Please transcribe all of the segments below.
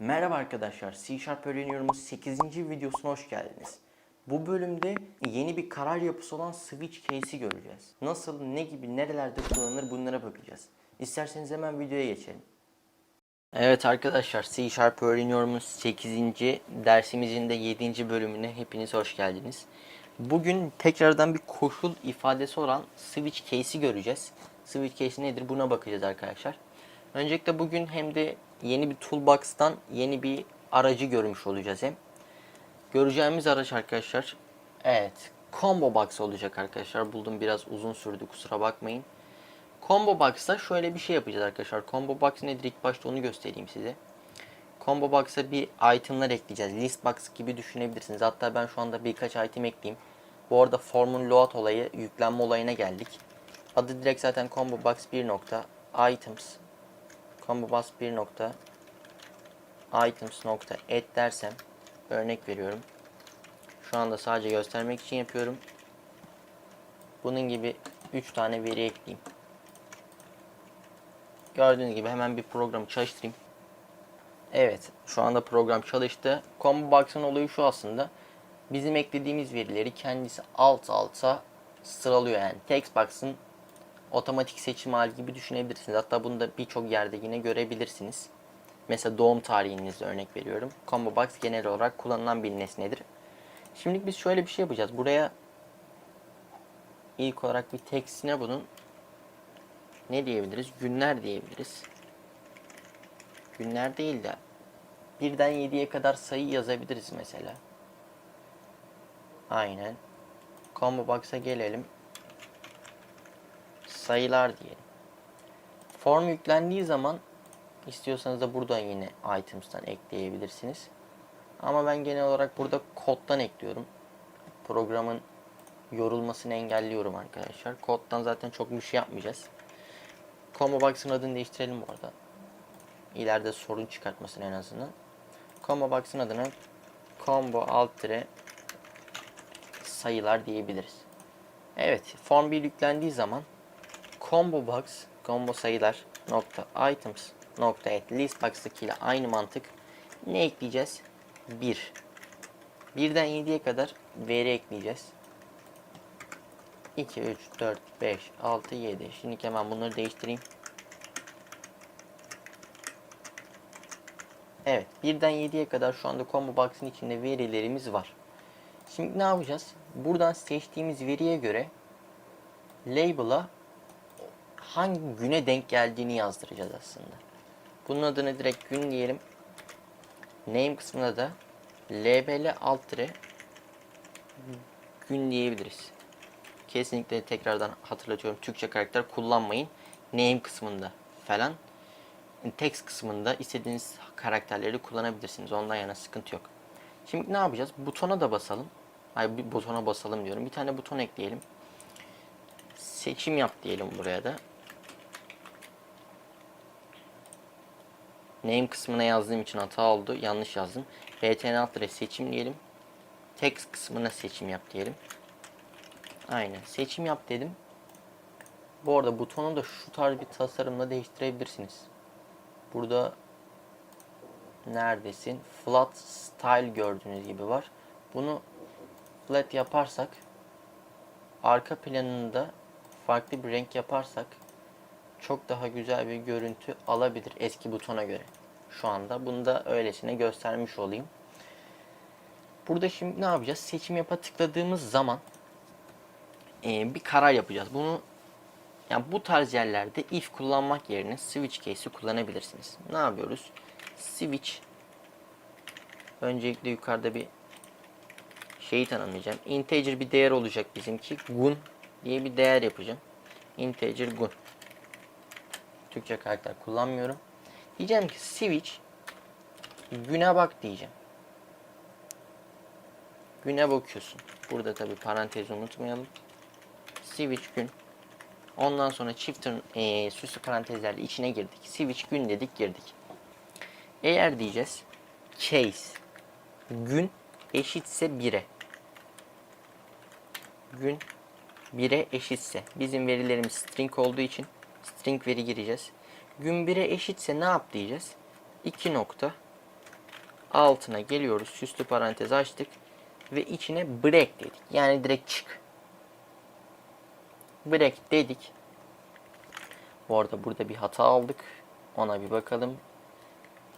Merhaba arkadaşlar, C Sharp öğreniyorumuz 8. videosuna hoş geldiniz. Bu bölümde yeni bir karar yapısı olan switch case'i göreceğiz. Nasıl, ne gibi, nerelerde kullanılır bunlara bakacağız. İsterseniz hemen videoya geçelim. Evet arkadaşlar, C Sharp öğreniyorumuz 8. dersimizin de 7. bölümüne hepiniz hoş geldiniz. Bugün tekrardan bir koşul ifadesi olan switch case'i göreceğiz. Switch case nedir buna bakacağız arkadaşlar. Öncelikle bugün hem de yeni bir toolbox'tan yeni bir aracı görmüş olacağız hem. Göreceğimiz araç arkadaşlar evet combo box olacak arkadaşlar. Buldum biraz uzun sürdü kusura bakmayın. Combo box'ta şöyle bir şey yapacağız arkadaşlar. Combo box nedir ilk başta onu göstereyim size. Combo box'a bir itemlar ekleyeceğiz. List box gibi düşünebilirsiniz. Hatta ben şu anda birkaç item ekleyeyim. Bu arada formun load olayı yüklenme olayına geldik. Adı direkt zaten combo box 1 nokta items combo box 1 nokta items nokta add dersem örnek veriyorum. Şu anda sadece göstermek için yapıyorum. Bunun gibi 3 tane veri ekleyeyim. Gördüğünüz gibi hemen bir programı çalıştırayım. Evet, şu anda program çalıştı. Combo Box'ın olayı şu aslında. Bizim eklediğimiz verileri kendisi alt alta sıralıyor yani. Text Box'ın otomatik seçim hali gibi düşünebilirsiniz. Hatta bunu da birçok yerde yine görebilirsiniz. Mesela doğum tarihinizi örnek veriyorum. Combo Box genel olarak kullanılan bir nesnedir. Şimdi biz şöyle bir şey yapacağız. Buraya ilk olarak bir tekstine bunun ne diyebiliriz? Günler diyebiliriz. Günler değil de birden 7'ye kadar sayı yazabiliriz mesela. Aynen. Combo Box'a gelelim. Sayılar diyelim. Form yüklendiği zaman istiyorsanız da buradan yine items'tan ekleyebilirsiniz. Ama ben genel olarak burada koddan ekliyorum. Programın yorulmasını engelliyorum arkadaşlar. Koddan zaten çok bir şey yapmayacağız. Combo Box'ın adını değiştirelim bu arada. İleride sorun çıkartmasın en azından. Combo Box'ın adını combo alt sayılar diyebiliriz. Evet, form 1 yüklendiği zaman combo box, combo sayılar nokta items nokta add list box'taki ile aynı mantık. Ne ekleyeceğiz? 1. 1'den 7'ye kadar veri ekleyeceğiz. 2, 3, 4, 5, 6, 7. Şimdi hemen bunları değiştireyim. Evet. 1'den 7'ye kadar şu anda combo box'ın içinde verilerimiz var. Şimdi ne yapacağız? Buradan seçtiğimiz veriye göre label'a hangi güne denk geldiğini yazdıracağız aslında. Bunun adını direkt gün diyelim. Name kısmına da label alt gün diyebiliriz. Kesinlikle tekrardan hatırlatıyorum. Türkçe karakter kullanmayın. Name kısmında falan. Text kısmında istediğiniz karakterleri kullanabilirsiniz. Ondan yana sıkıntı yok. Şimdi ne yapacağız? Butona da basalım. Ay bir butona basalım diyorum. Bir tane buton ekleyelim. Seçim yap diyelim buraya da. Name kısmına yazdığım için hata oldu. Yanlış yazdım. RTN alt seçim diyelim. Text kısmına seçim yap diyelim. Aynen. Seçim yap dedim. Bu arada butonu da şu tarz bir tasarımla değiştirebilirsiniz. Burada neredesin? Flat style gördüğünüz gibi var. Bunu flat yaparsak arka planında farklı bir renk yaparsak çok daha güzel bir görüntü alabilir eski butona göre. Şu anda bunu da öylesine göstermiş olayım. Burada şimdi ne yapacağız? Seçim yapa tıkladığımız zaman e, bir karar yapacağız. Bunu yani bu tarz yerlerde if kullanmak yerine switch case'i kullanabilirsiniz. Ne yapıyoruz? Switch öncelikle yukarıda bir şeyi tanımlayacağım. Integer bir değer olacak bizimki. Gun diye bir değer yapacağım. Integer gun. Türkçe karakter kullanmıyorum. Diyeceğim ki switch güne bak diyeceğim. Güne bakıyorsun. Burada tabi parantezi unutmayalım. Switch gün. Ondan sonra çift e, süslü parantezlerle içine girdik. Switch gün dedik girdik. Eğer diyeceğiz case gün eşitse 1'e. Gün 1'e eşitse. Bizim verilerimiz string olduğu için string veri gireceğiz. Gün 1'e eşitse ne yap diyeceğiz? 2 nokta Altına geliyoruz. Süslü parantez açtık. Ve içine break dedik. Yani direkt çık. Break dedik. Bu arada burada bir hata aldık. Ona bir bakalım.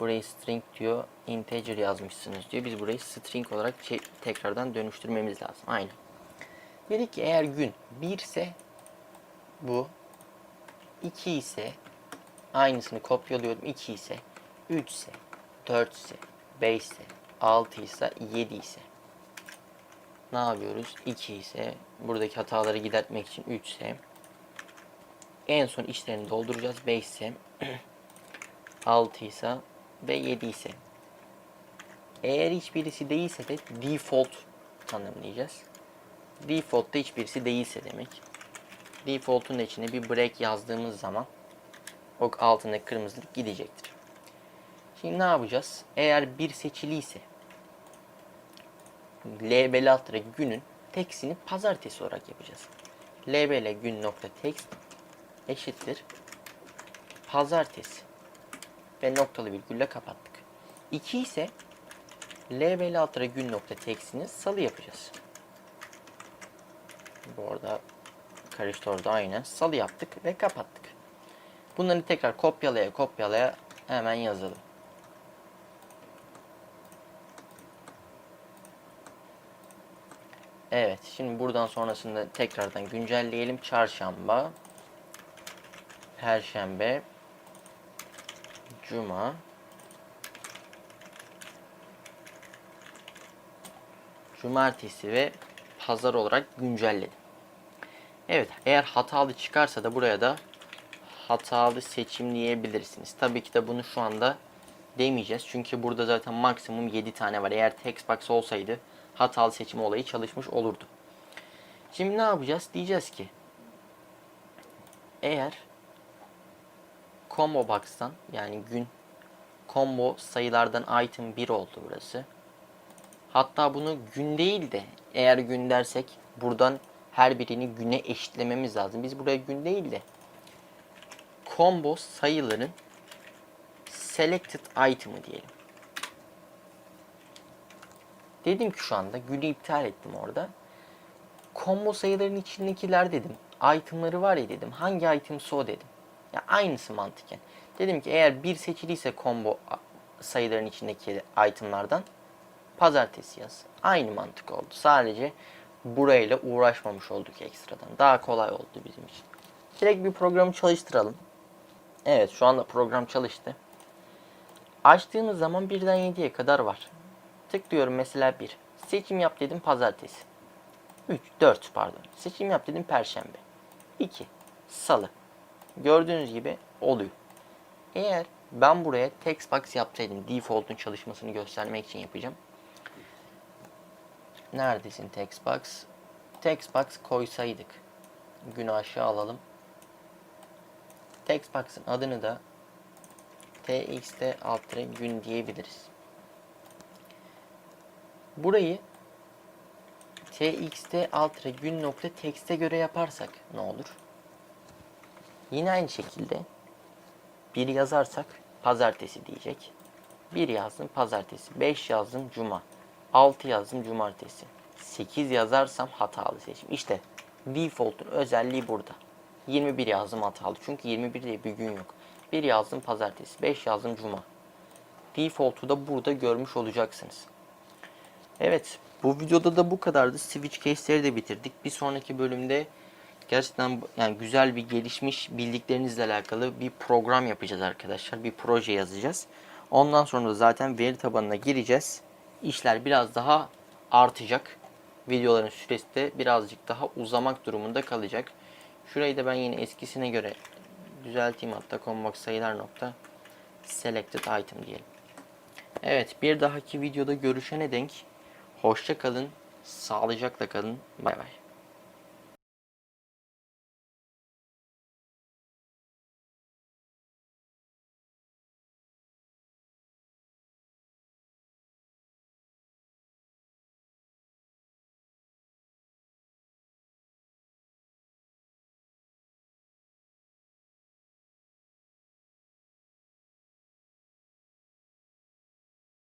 Burayı string diyor. Integer yazmışsınız diyor. Biz burayı string olarak çe- tekrardan dönüştürmemiz lazım. Aynen. Dedik ki eğer gün 1 ise bu 2 ise aynısını kopyalıyorum 2 ise 3 ise 4 ise 5 ise 6 ise 7 ise ne yapıyoruz? 2 ise buradaki hataları gidertmek için 3 ise en son içlerini dolduracağız 5 ise 6 ise ve 7 ise eğer hiçbirisi değilse de default tanımlayacağız. Default'ta hiçbirisi değilse demek. Default'un içine bir break yazdığımız zaman o altındaki kırmızılık gidecektir. Şimdi ne yapacağız? Eğer bir seçiliyse label altına günün text'ini pazartesi olarak yapacağız. label gün nokta text eşittir pazartesi ve noktalı virgülle kapattık. 2 ise label altına gün nokta text'ini salı yapacağız. Bu arada karıştı orada aynen. Salı yaptık ve kapattık. Bunları tekrar kopyalaya kopyalaya hemen yazalım. Evet, şimdi buradan sonrasında tekrardan güncelleyelim. Çarşamba, Perşembe, Cuma, Cumartesi ve Pazar olarak güncelledim. Evet, eğer hatalı çıkarsa da buraya da hatalı seçimleyebilirsiniz. Tabii ki de bunu şu anda demeyeceğiz. Çünkü burada zaten maksimum 7 tane var. Eğer text box olsaydı hatalı seçim olayı çalışmış olurdu. Şimdi ne yapacağız? Diyeceğiz ki eğer combo box'tan yani gün combo sayılardan item 1 oldu burası. Hatta bunu gün değil de eğer gün dersek buradan her birini güne eşitlememiz lazım. Biz buraya gün değil de combo sayıların selected item'ı diyelim. Dedim ki şu anda günü iptal ettim orada. Combo sayıların içindekiler dedim. Item'ları var ya dedim. Hangi item'sı o dedim. Ya aynısı mantıken. Dedim ki eğer bir seçiliyse combo sayıların içindeki item'lardan pazartesi yaz. Aynı mantık oldu. Sadece burayla uğraşmamış olduk ekstradan. Daha kolay oldu bizim için. Direkt bir programı çalıştıralım. Evet şu anda program çalıştı. Açtığımız zaman birden 7'ye kadar var. Tıklıyorum mesela 1. Seçim yap dedim pazartesi. 3, 4 pardon. Seçim yap dedim perşembe. 2, salı. Gördüğünüz gibi oluyor. Eğer ben buraya text box yapsaydım default'un çalışmasını göstermek için yapacağım. Neredesin text box? Text box koysaydık. Günü aşağı alalım. Text box'ın adını da txt alt gün diyebiliriz. Burayı txt alt gün nokta text'e göre yaparsak ne olur? Yine aynı şekilde bir yazarsak pazartesi diyecek. Bir yazdım pazartesi, 5 yazdım cuma, 6 yazdım cumartesi, 8 yazarsam hatalı seçim. İşte default'un özelliği burada. 21 yazdım hatalı çünkü 21 diye bir gün yok. 1 yazdım pazartesi, 5 yazdım cuma. Default'u da burada görmüş olacaksınız. Evet, bu videoda da bu kadardı. Switch case'leri de bitirdik. Bir sonraki bölümde gerçekten yani güzel bir gelişmiş bildiklerinizle alakalı bir program yapacağız arkadaşlar. Bir proje yazacağız. Ondan sonra zaten veri tabanına gireceğiz. İşler biraz daha artacak. Videoların süresi de birazcık daha uzamak durumunda kalacak. Şurayı da ben yine eskisine göre düzelteyim hatta combox sayılar nokta selected item diyelim. Evet bir dahaki videoda görüşene denk hoşça kalın, sağlıcakla kalın. Bay bay.